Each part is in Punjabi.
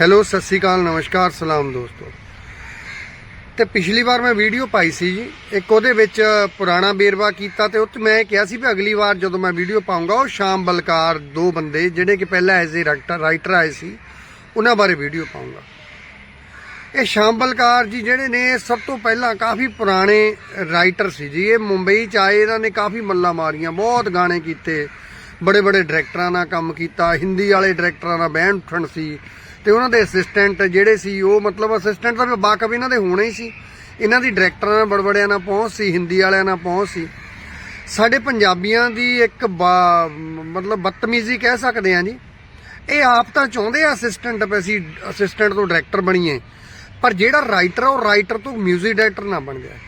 ਹੈਲੋ, ਸਤਿ ਸ੍ਰੀ ਅਕਾਲ, ਨਮਸਕਾਰ, ਸਲਾਮ ਦੋਸਤੋ। ਤੇ ਪਿਛਲੀ ਵਾਰ ਮੈਂ ਵੀਡੀਓ ਪਾਈ ਸੀ ਜੀ, ਇੱਕ ਉਹਦੇ ਵਿੱਚ ਪੁਰਾਣਾ ਬੇਰਵਾ ਕੀਤਾ ਤੇ ਉਹ 'ਚ ਮੈਂ ਕਿਹਾ ਸੀ ਵੀ ਅਗਲੀ ਵਾਰ ਜਦੋਂ ਮੈਂ ਵੀਡੀਓ ਪਾਉਂਗਾ ਉਹ ਸ਼ਾਮ ਬਲਕਾਰ ਦੋ ਬੰਦੇ, ਜਿਹੜੇ ਕਿ ਪਹਿਲਾਂ ਐਜ਼ ਏ ਰਾਈਟਰ ਰਾਈਟਰ ਆਏ ਸੀ, ਉਹਨਾਂ ਬਾਰੇ ਵੀਡੀਓ ਪਾਉਂਗਾ ਇਹ ਸ਼ਾਮ ਬਲਕਾਰ ਜੀ ਜਿਹੜੇ ਨੇ ਸਭ ਤੋਂ ਪਹਿਲਾਂ ਕਾਫੀ ਪੁਰਾਣੇ ਰਾਈਟਰ ਸੀ ਜੀ। ਇਹ ਮੁੰਬਈ ਚ ਆਏ, ਇਹਨਾਂ ਨੇ ਕਾਫੀ ਮੱਲਾ ਮਾਰੀਆਂ, ਬਹੁਤ ਗਾਣੇ ਕੀਤੇ ਬੜੇ ਬੜੇ ਡਾਇਰੈਕਟਰਾਂ ਨਾਲ ਕੰਮ ਕੀਤਾ, ਹਿੰਦੀ ਵਾਲੇ ਡਾਇਰੈਕਟਰਾਂ ਨਾਲ ਬਹਿਣ ਉੱਠਣ ਸੀ। ਤੇ ਉਹਨਾਂ ਦੇ ਅਸਿਸਟੈਂਟ ਜਿਹੜੇ ਸੀ, ਉਹ ਮਤਲਬ ਅਸਿਸਟੈਂਟ ਤਾਂ ਬਾਕਬ ਇਹਨਾਂ ਦੇ ਹੋਣੇ ਹੀ ਸੀ। ਇਹਨਾਂ ਦੀ ਡਾਇਰੈਕਟਰਾਂ ਨਾਲ ਬੜਬੜਿਆਂ ਨਾਲ ਪਹੁੰਚ ਸੀ, ਹਿੰਦੀ ਵਾਲਿਆਂ ਨਾਲ ਪਹੁੰਚ ਸੀ। ਸਾਡੇ ਪੰਜਾਬੀਆਂ ਦੀ ਇੱਕ ਬਾ- ਮਤਲਬ ਬਦਤਮੀਜ਼ੀ ਕਹਿ ਸਕਦੇ ਆ ਜੀ। ਇਹ ਆਪ ਤਾਂ ਚਾਹੁੰਦੇ ਆ ਅਸਿਸਟੈਂਟ ਵੀ ਅਸੀਂ ਅਸਿਸਟੈਂਟ ਤੋਂ ਡਾਇਰੈਕਟਰ ਬਣੀਏ, ਪਰ ਜਿਹੜਾ ਰਾਈਟਰ ਆ, ਉਹ ਰਾਈਟਰ ਤੋਂ 뮤직 ਡਾਇਰੈਕਟਰ ਨਾ ਬਣ ਜਾਏ।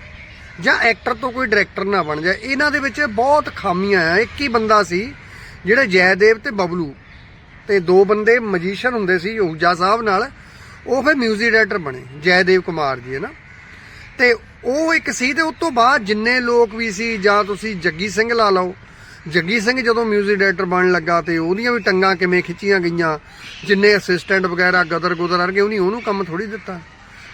ਜਾਂ ਐਕਟਰ ਤੋਂ ਕੋਈ ਡਾਇਰੈਕਟਰ ਨਾ ਬਣ ਜਾਏ। ਇਹਨਾਂ ਦੇ ਵਿੱਚ ਬਹੁਤ ਖਾਮੀਆਂ ਆ। ਇੱਕ ਹੀ ਬੰਦਾ ਸੀ, ਜਿਹੜੇ ਜੈਦੇਵ ਤੇ ਬਬਲੂ। ਤੇ ਦੋ ਬੰਦੇ ਮਜੀਸ਼ੀਅਨ ਹੁੰਦੇ ਸੀ, ਯੋਗਜਾ ਸਾਹਿਬ ਨਾਲ। ਉਹ ਫਿਰ ਮਿਊਜ਼ਿਕ ਡਾਇਰੈਕਟਰ ਬਣੇ, ਜੈਦੇਵ ਕੁਮਾਰ ਜੀ ਹੈ ਨਾ ਤੇ ਉਹ ਇੱਕ ਸੀ ਤੇ ਉਸ ਤੋਂ ਬਾਅਦ ਜਿੰਨੇ ਲੋਕ ਵੀ ਸੀ, ਜਾਂ ਤੁਸੀਂ ਜੱਗੀ ਸਿੰਘ ਲਾ ਲਓ। ਜੱਗੀ ਸਿੰਘ ਜਦੋਂ ਮਿਊਜ਼ਿਕ ਡਾਇਰੈਕਟਰ ਬਣਨ ਲੱਗਾ ਤੇ ਉਹਦੀਆਂ ਵੀ ਟੰਗਾਂ ਕਿਵੇਂ ਖਿੱਚੀਆਂ ਗਈਆਂ, ਜਿੰਨੇ ਅਸਿਸਟੈਂਟ ਵਗੈਰਾ ਗਦਰ ਗੁਦਰ ਵਰਗੇ, ਉਹਨੇ ਉਹਨੂੰ ਕੰਮ ਥੋੜੀ ਦਿੱਤਾ।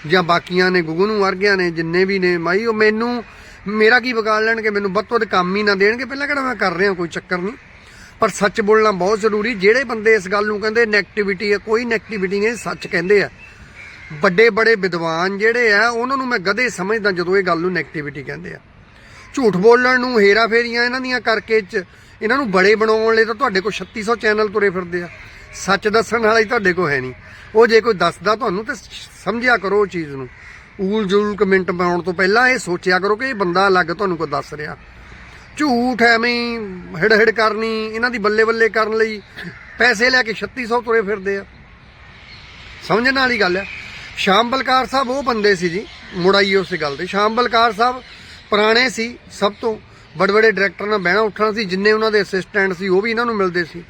ਜਾਂ ਬਾਕੀਆਂ ਨੇ ਗੁੱਗੂ ਨੂੰ ਵਰਗਿਆਂ ਨੇ, ਜਿੰਨੇ ਵੀ ਨੇ, ਮਾਈ, ਉਹ ਮੈਨੂੰ, ਮੇਰਾ ਕੀ ਵਿਗਾੜ ਲੈਣਗੇ, ਮੈਨੂੰ ਵੱਧ ਤੋਂ ਵੱਧ ਕੰਮ ਹੀ ਨਾ ਦੇਣਗੇ, ਪਹਿਲਾਂ ਕਿਹੜਾ ਮੈਂ ਕਰ ਰਿਹਾ, ਕੋਈ ਚੱਕਰ ਨਹੀਂ। ਪਰ ਸੱਚ ਬੋਲਣਾ ਬਹੁਤ ਜ਼ਰੂਰੀ, ਜਿਹੜੇ ਬੰਦੇ ਇਸ ਗੱਲ ਨੂੰ ਕਹਿੰਦੇ ਨੈਗੇਟਿਵਿਟੀ ਹੈ, ਕੋਈ ਨੈਗੇਟਿਵਿਟੀ ਨਹੀਂ, ਸੱਚ ਕਹਿੰਦੇ ਆ। ਵੱਡੇ ਬੜੇ ਵਿਦਵਾਨ ਜਿਹੜੇ ਆ, ਉਹਨਾਂ ਨੂੰ ਮੈਂ ਗਧੇ ਸਮਝਦਾ ਜਦੋਂ ਇਹ ਗੱਲ ਨੂੰ ਨੈਗੇਟਿਵਿਟੀ ਕਹਿੰਦੇ ਆ। ਝੂਠ ਬੋਲਣ ਨੂੰ ਹੇਰਾ ਫੇਰੀਆਂ ਇਹਨਾਂ ਦੀਆਂ ਕਰਕੇ ਚ, ਇਹਨਾਂ ਨੂੰ ਬੜੇ ਬਣਾਉਣ ਲਈ ਤਾਂ ਤੁਹਾਡੇ ਕੋਲ 3600 ਚੈਨਲ ਤੁਰੇ ਫਿਰਦੇ ਆ। ਸੱਚ ਦੱਸਣ ਵਾਲਾ ਹੀ ਤੁਹਾਡੇ ਕੋਲ ਹੈ ਨਹੀਂ। ਉਹ ਜੇ ਕੋਈ ਦੱਸਦਾ ਤੁਹਾਨੂੰ ਤੇ ਸਮਝਿਆ ਕਰੋ ਉਹ ਚੀਜ਼ ਨੂੰ। ਊਲ ਜੂਲ ਕਮੈਂਟ ਪਾਉਣ ਤੋਂ ਪਹਿਲਾਂ ਇਹ ਸੋਚਿਆ ਕਰੋ ਕਿ ਇਹ ਬੰਦਾ ਅਲੱਗ ਤੁਹਾਨੂੰ ਕੋਈ ਦੱਸ ਰਿਹਾ। ਝੂਠ ਐਵੇਂ ਹਿੜ ਹਿੜ ਕਰਨੀ, ਇਹਨਾਂ ਦੀ ਬੱਲੇ ਬੱਲੇ ਕਰਨ ਲਈ ਪੈਸੇ ਲੈ ਕੇ 3600 ਤੁਰੇ ਫਿਰਦੇ ਆ। ਸਮਝਣ ਵਾਲੀ ਗੱਲ ਆ। ਸ਼ਾਮ ਬਲਕਾਰ ਸਾਹਿਬ ਉਹ ਬੰਦੇ ਸੀ ਜੀ ਮੁੜਾਈ ਉਸ ਗੱਲ ਤੇ। ਸ਼ਾਮ ਬਲਕਾਰ ਸਾਹਿਬ ਪੁਰਾਣੇ ਸੀ, ਸਭ ਤੋਂ ਬੜੇ ਬੜੇ ਡਾਇਰੈਕਟਰ ਨਾਲ ਬਹਿਣਾ ਉੱਠਣਾ ਸੀ, ਜਿੰਨੇ ਉਹਨਾਂ ਦੇ ਅਸਿਸਟੈਂਟ ਸੀ, ਉਹ ਵੀ ਇਹਨਾਂ ਨੂੰ ਮਿਲਦੇ ਸੀ।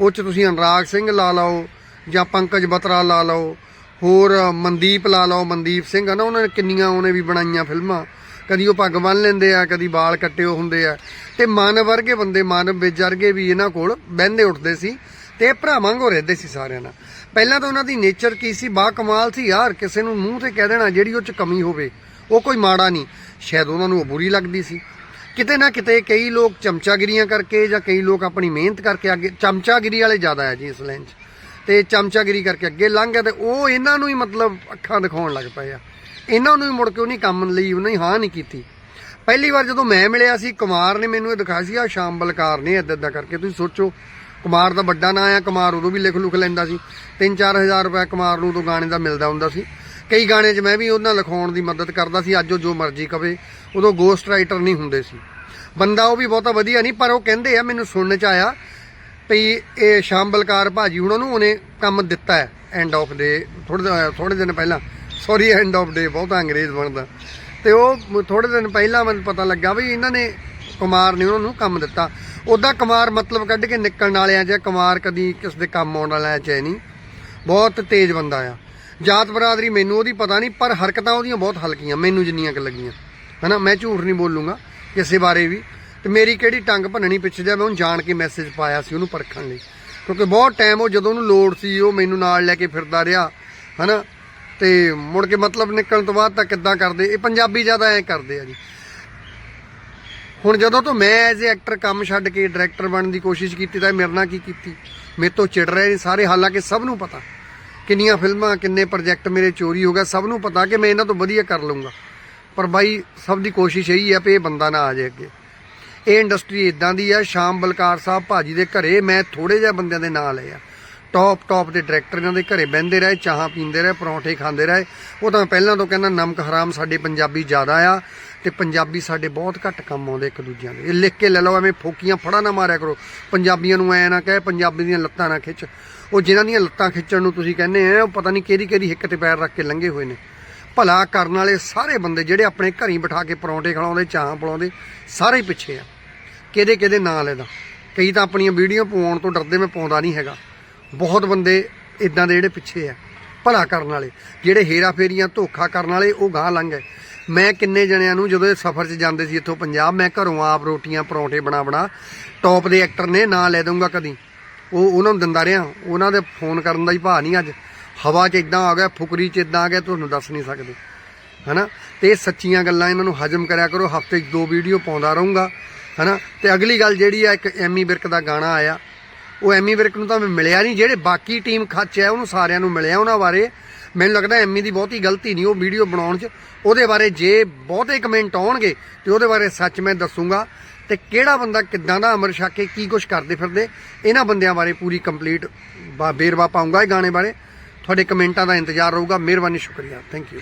ਉਹ ਚ ਤੁਸੀਂ ਅਨਰਾਗ ਸਿੰਘ ਲਾ ਲਓ, ਜਾਂ ਪੰਕਜ ਬਤਰਾ ਲਾ ਲਓ, ਹੋਰ ਮਨਦੀਪ ਲਾ ਲਓ, ਮਨਦੀਪ ਸਿੰਘ ਹਨਾ ਉਹਨਾਂ ਨੇ ਕਿੰਨੀਆਂ ਉਹਨੇ ਵੀ ਬਣਾਈਆਂ ਫਿਲਮਾਂ। ਕਦੀ ਉਹ ਪੱਗ ਬੰਨ ਲੈਂਦੇ ਆ, ਕਦੀ ਵਾਲ ਕੱਟੇ ਉਹ ਹੁੰਦੇ ਆ। ਤੇ ਮਾਨਵ ਵਰਗੇ ਬੰਦੇ ਮਾਨਵ ਵਿੱਚ ਵਰਗੇ ਵੀ ਇਹਨਾਂ ਕੋਲ ਬਹਿੰਦੇ ਉੱਠਦੇ ਸੀ ਤੇ ਇਹ ਭਰਾਵਾਂ ਵਾਂਗੂ ਰਹਿੰਦੇ ਸੀ ਸਾਰਿਆਂ ਨਾਲ। ਪਹਿਲਾਂ ਤਾਂ ਉਹਨਾਂ ਦੀ ਨੇਚਰ ਕੀ ਸੀ? ਬਾ ਕਮਾਲ ਸੀ ਯਾਰ, ਕਿਸੇ ਨੂੰ ਮੂੰਹ ਤੇ ਕਹਿ ਦੇਣਾ ਜਿਹੜੀ ਉਹ ਚ ਕਮੀ ਹੋਵੇ, ਉਹ ਕੋਈ ਮਾੜਾ ਨਹੀਂ। ਸ਼ਾਇਦ ਉਹਨਾਂ ਨੂੰ ਉਹ ਬੁਰੀ ਲੱਗਦੀ ਸੀ। ਕਿਤੇ ਨਾ ਕਿਤੇ ਕਈ ਲੋਕ ਚਮਚਾਗਿਰੀਆਂ ਕਰਕੇ ਜਾਂ ਕਈ ਲੋਕ ਆਪਣੀ ਮਿਹਨਤ ਕਰਕੇ ਅੱਗੇ, ਚਮਚਾਗਿਰੀ ਵਾਲੇ ਜ਼ਿਆਦਾ ਹੈ ਜੀ ਇਸ ਲਾਈਨ 'ਚ। ਤੇ ਚਮਚਾਗਿਰੀ ਕਰਕੇ ਅੱਗੇ ਲੰਘ ਗਿਆ ਤੇ ਉਹ ਇਹਨਾਂ ਨੂੰ ਹੀ ਮਤਲਬ ਅੱਖਾਂ ਦਿਖਾਉਣ ਲੱਗ ਪਏ ਆ। ਇਹਨਾਂ ਨੂੰ ਵੀ ਮੁੜ ਕੇ ਉਹਨੇ ਕੰਮ ਲਈ, ਉਹਨੇ ਹਾਂ ਨਹੀਂ ਕੀਤੀ। ਪਹਿਲੀ ਵਾਰ ਜਦੋਂ ਮੈਂ ਮਿਲਿਆ ਸੀ, ਕੁਮਾਰ ਨੇ ਮੈਨੂੰ ਇਹ ਦਿਖਾਇਆ ਸੀ ਆ ਸ਼ਾਮ ਬਲਕਾਰ ਨੇ ਇਦਾਂ ਇਦਾਂ ਕਰਕੇ, ਤੁਸੀਂ ਸੋਚੋ, ਕੁਮਾਰ ਦਾ ਵੱਡਾ ਨਾਂ ਆ, ਕੁਮਾਰ ਉਦੋਂ ਵੀ ਲਿਖ ਲੁਖ ਲੈਂਦਾ ਸੀ। 3-4000 ਰੁਪਏ ਕੁਮਾਰ ਨੂੰ ਉਦੋਂ ਗਾਣੇ ਦਾ ਮਿਲਦਾ ਹੁੰਦਾ ਸੀ। ਕਈ ਗਾਣੇ 'ਚ ਮੈਂ ਵੀ ਉਹਨਾਂ ਲਿਖਾਉਣ ਦੀ ਮਦਦ ਕਰਦਾ ਸੀ, ਅੱਜ ਉਹ ਜੋ ਮਰਜ਼ੀ ਕਵੇ, ਉਦੋਂ ਗੋਸਟ ਰਾਈਟਰ ਨਹੀਂ ਹੁੰਦੇ ਸੀ। ਬੰਦਾ ਉਹ ਵੀ ਬਹੁਤਾ ਵਧੀਆ ਨਹੀਂ, ਪਰ ਉਹ ਕਹਿੰਦੇ ਆ, ਮੈਨੂੰ ਸੁਣਨ 'ਚ ਆਇਆ ਵੀ ਇਹ ਸ਼ਾਮ ਬਲਕਾਰ ਭਾਜੀ ਉਹਨਾਂ ਨੂੰ ਉਹਨੇ ਕੰਮ ਦਿੱਤਾ ਹੈ ਐਂਡ ਆਫ ਦੇ ਥੋੜੇ ਥੋੜੇ ਦਿਨ ਪਹਿਲਾਂ। ਸੌਰੀ ਐਂਡ ਆਫ ਡੇ ਬਹੁਤਾ ਅੰਗਰੇਜ਼ ਬਣਦਾ। ਤੇ ਉਹ ਥੋੜੇ ਦਿਨ ਪਹਿਲਾਂ ਮੈਨੂੰ ਪਤਾ ਲੱਗਾ ਵੀ ਇਹਨਾਂ ਨੇ ਕੁਮਾਰ ਨੇ ਉਹਨਾਂ ਨੂੰ ਕੰਮ ਦਿੱਤਾ। ਉਹਦਾ ਕੁਮਾਰ ਮਤਲਬ ਕੱਢ ਕੇ ਨਿਕਲਣ ਵਾਲਿਆਂ ਜਾਂ ਕੁਮਾਰ ਕਦੀ ਕਿਸ ਦੇ ਕੰਮ ਆਉਣ ਵਾਲਾ ਚ ਨਹੀਂ। ਬਹੁਤ ਤੇਜ਼ ਬੰਦਾ ਆ। ਜਾਤ ਬਰਾਦਰੀ ਮੈਨੂੰ ਉਹਦੀ ਪਤਾ ਨਹੀਂ, ਪਰ ਹਰਕਤਾਂ ਉਹਦੀਆਂ ਬਹੁਤ ਹਲਕੀਆਂ, ਮੈਨੂੰ ਜਿੰਨੀਆਂ ਕਿ ਲੱਗੀਆਂ। ਹਨਾ, ਮੈਂ ਝੂਠ ਨਹੀਂ ਬੋਲੂੰਗਾ, ਕਿਸੇ ਬਾਰੇ ਵੀ। ਤੇ ਮੇਰੀ ਕਿਹੜੀ ਟੰਗ ਭੰਨਣੀ ਪਿੱਛੇ ਜਾ ਮੈਂ ਉਹਨੂੰ ਜਾਣ ਕੇ ਮੈਸੇਜ ਪਾਇਆ ਸੀ ਉਹਨੂੰ ਪਰਖਣ ਲਈ। ਕਿਉਂਕਿ ਬਹੁਤ ਟਾਈਮ ਉਹ ਜਦੋਂ ਉਹਨੂੰ ਲੋੜ ਸੀ, ਉਹ ਮੈਨੂੰ ਨਾਲ ਲੈ ਕੇ ਫਿਰਦਾ ਰਿਹਾ। ਹਨਾ ਤੇ ਮੁੜ ਕੇ ਮਤਲਬ ਨਿਕਲਣ ਤੋਂ ਬਾਅਦ ਤਾਂ ਕਿੱਦਾਂ ਕਰਦੇ? ਇਹ ਪੰਜਾਬੀ ਜ਼ਿਆਦਾ ਐ ਕਰਦੇ ਆ ਜੀ। ਹੁਣ ਜਦੋਂ ਤੋਂ ਮੈਂ ਐਜ਼ ਅ ਐਕਟਰ ਕੰਮ ਛੱਡ ਕੇ ਡਾਇਰੈਕਟਰ ਬਣਨ ਦੀ ਕੋਸ਼ਿਸ਼ ਕੀਤੀ ਤਾਂ ਮੇਰੇ ਨਾਲ ਕੀ ਕੀਤੀ? ਮੇਰੇ ਤੋਂ ਚਿੜ ਰਹੇ ਨੇ ਸਾਰੇ, ਹਾਲਾਂਕਿ ਸਭ ਨੂੰ ਪਤਾ। ਕਿੰਨੀਆਂ ਫਿਲਮਾਂ, ਕਿੰਨੇ ਪ੍ਰੋਜੈਕਟ ਮੇਰੇ ਚੋਰੀ ਹੋ ਗਏ, ਸਭ ਨੂੰ ਪਤਾ ਕਿ ਮੈਂ ਇਹਨਾਂ ਤੋਂ ਵਧੀਆ ਕਰ ਲਊਂਗਾ। ਪਰ ਬਾਈ, ਸਭ ਦੀ ਕੋਸ਼ਿਸ਼ ਇਹੀ ਹੈ ਵੀ ਇਹ ਬੰਦਾ ਨਾ ਆ ਜਾਏ ਅੱਗੇ। ਇਹ ਇੰਡਸਟਰੀ ਇਦਾਂ ਦੀ ਆ, ਸ਼ਾਮ ਬਲਕਾਰ ਸਾਹਿਬ ਭਾਜੀ ਦੇ ਘਰੇ ਮੈਂ ਥੋੜੇ ਜਿਹੇ ਬੰਦਿਆਂ ਦੇ ਨਾਂ ਲਏ ਆ। ਟੌਪ ਟੌਪ ਦੇ ਡਾਇਰੈਕਟਰ ਇਹਨਾਂ ਦੇ ਘਰੇ ਬਹਿੰਦੇ ਰਹੇ, ਚਾਹਾਂ ਪੀਂਦੇ ਰਹੇ, ਪਰੌਂਠੇ ਖਾਂਦੇ ਰਹੇ। ਉਹ ਤਾਂ ਪਹਿਲਾਂ ਤੋਂ ਕਹਿੰਦਾ, ਨਮਕ ਹਰਾਮ ਸਾਡੇ ਪੰਜਾਬੀ ਜ਼ਿਆਦਾ ਆ ਤੇ ਪੰਜਾਬੀ ਸਾਡੇ ਬਹੁਤ ਘੱਟ ਕੰਮ ਆਉਂਦੇ ਇੱਕ ਦੂਜਿਆਂ ਦੇ। ਇਹ ਲਿਖ ਕੇ ਲੈ ਲਓ, ਐਵੇਂ ਫੋਕੀਆਂ ਫੜਾ ਨਾ ਮਾਰਿਆ ਕਰੋ। ਪੰਜਾਬੀਆਂ ਨੂੰ ਐ ਨਾ ਕਹੇ, ਪੰਜਾਬੀ ਦੀਆਂ ਲੱਤਾਂ ਨਾ ਖਿੱਚ। ਉਹ ਜਿਨ੍ਹਾਂ ਦੀਆਂ ਲੱਤਾਂ ਖਿੱਚਣ ਨੂੰ ਤੁਸੀਂ ਕਹਿੰਦੇ ਆ, ਉਹ ਪਤਾ ਨਹੀਂ ਕਿਹੜੀ ਕਿਹੜੀ ਹਿੱਕ ਤੇ ਪੈਰ ਰੱਖ ਕੇ ਲੰਘੇ ਹੋਏ ਨੇ। ਭਲਾ ਕਰਨ ਵਾਲੇ ਸਾਰੇ ਬੰਦੇ ਜਿਹੜੇ ਆਪਣੇ ਘਰੀ ਬਿਠਾ ਕੇ ਪਰੌਂਠੇ ਖਿਲਾਉਂਦੇ, ਚਾਹਾਂ ਪਲਾਉਂਦੇ, ਸਾਰੇ ਪਿੱਛੇ ਆ। ਕਿਹਦੇ ਕਿਹਦੇ ਨਾਂ ਲੈਦਾ ਕਈ ਤਾਂ ਆਪਣੀਆਂ ਵੀਡੀਓ ਪਾਉਣ ਤੋਂ ਡਰਦੇ ਮੈਂ ਪਾਉਂਦਾ ਨਹੀਂ ਹੈਗਾ। ਬਹੁਤ ਬੰਦੇ ਇਦਾਂ ਦੇ ਜਿਹੜੇ ਪਿੱਛੇ ਆ, ਭਲਾ ਕਰਨ ਵਾਲੇ। ਜਿਹੜੇ ਹੇਰਾ ਫੇਰੀਆਂ ਧੋਖਾ ਕਰਨ ਵਾਲੇ, ਉਹ ਗਾਹ ਲੰਘ ਗਏ। ਮੈਂ ਕਿੰਨੇ ਜਣਿਆਂ ਨੂੰ ਜਦੋਂ ਇਹ ਸਫ਼ਰ 'ਚ ਜਾਂਦੇ ਸੀ ਇੱਥੋਂ ਪੰਜਾਬ, ਮੈਂ ਘਰੋਂ ਆਪ ਰੋਟੀਆਂ, ਪਰੌਂਠੇ ਬਣਾ ਬਣਾ ਟੌਪ ਦੇ ਐਕਟਰ ਨੇ ਨਾਂ ਲੈ ਦਊਂਗਾ ਕਦੀ। ਉਹ, ਉਹਨਾਂ ਨੂੰ ਦਿੰਦਾ ਰਿਹਾ। ਉਹਨਾਂ ਦੇ ਫੋਨ ਕਰਨ ਦਾ ਹੀ ਭਾਅ ਨਹੀਂ ਅੱਜ। ਹਵਾ 'ਚ ਇਦਾਂ ਆ ਗਿਆ, ਫੁਕਰੀ 'ਚ ਇਦਾਂ ਆ ਗਿਆ, ਤੁਹਾਨੂੰ ਦੱਸ ਨਹੀਂ ਸਕਦੇ। ਹਨਾ? ਤੇ ਇਹ ਸੱਚੀਆਂ ਗੱਲਾਂ ਇਹਨਾਂ ਨੂੰ ਹਜਮ ਕਰਿਆ ਕਰੋ। ਹਫ਼ਤੇ 'ਚ ਦੋ ਵੀਡੀਓ ਪਾਉਂਦਾ ਰਹੂੰਗਾ। ਹਨਾ? ਤੇ ਅਗਲੀ ਗੱਲ ਜਿਹੜੀ ਆ, ਇੱਕ ਐਮੀ ਵਿਰਕ ਦਾ ਗਾਣਾ ਆਇਆ। ਉਹ ਐਮੀ ਵਿਰਕ ਨੂੰ ਤਾਂ ਮੈਂ ਮਿਲਿਆ ਨਹੀਂ, ਜਿਹੜੇ ਬਾਕੀ ਟੀਮ ਖੱਚ ਹੈ, ਉਹਨੂੰ ਸਾਰਿਆਂ ਨੂੰ ਮਿਲਿਆ ਉਹਨਾਂ ਬਾਰੇ। ਮੈਨੂੰ ਲੱਗਦਾ ਐਮੀ ਦੀ ਬਹੁਤੀ ਗਲਤੀ ਨਹੀਂ, ਉਹ ਵੀਡੀਓ ਬਣਾਉਣ 'ਚ। ਉਹਦੇ ਬਾਰੇ ਜੇ ਬਹੁਤੇ ਕਮੈਂਟ ਆਉਣਗੇ, ਤੇ ਉਹਦੇ ਬਾਰੇ ਸੱਚ ਮੈਂ ਦੱਸੂਗਾ। ਤੇ ਕਿਹੜਾ ਬੰਦਾ ਕਿੱਦਾਂ ਦਾ ਅਮਰ ਛਕ ਕੇ ਕੀ ਕੁਝ ਕਰਦੇ ਫਿਰਦੇ, ਇਹਨਾਂ ਬੰਦਿਆਂ ਬਾਰੇ ਪੂਰੀ ਕੰਪਲੀਟ ਬੇਰਵਾ ਪਾਉਂਗਾ ਇਹ ਗਾਣੇ ਬਾਰੇ। ਤੁਹਾਡੇ ਕਮੈਂਟਾਂ ਦਾ ਇੰਤਜ਼ਾਰ ਰਹੂਗਾ। ਮਿਹਰਬਾਨੀ, ਸ਼ੁਕਰੀਆ। Thank you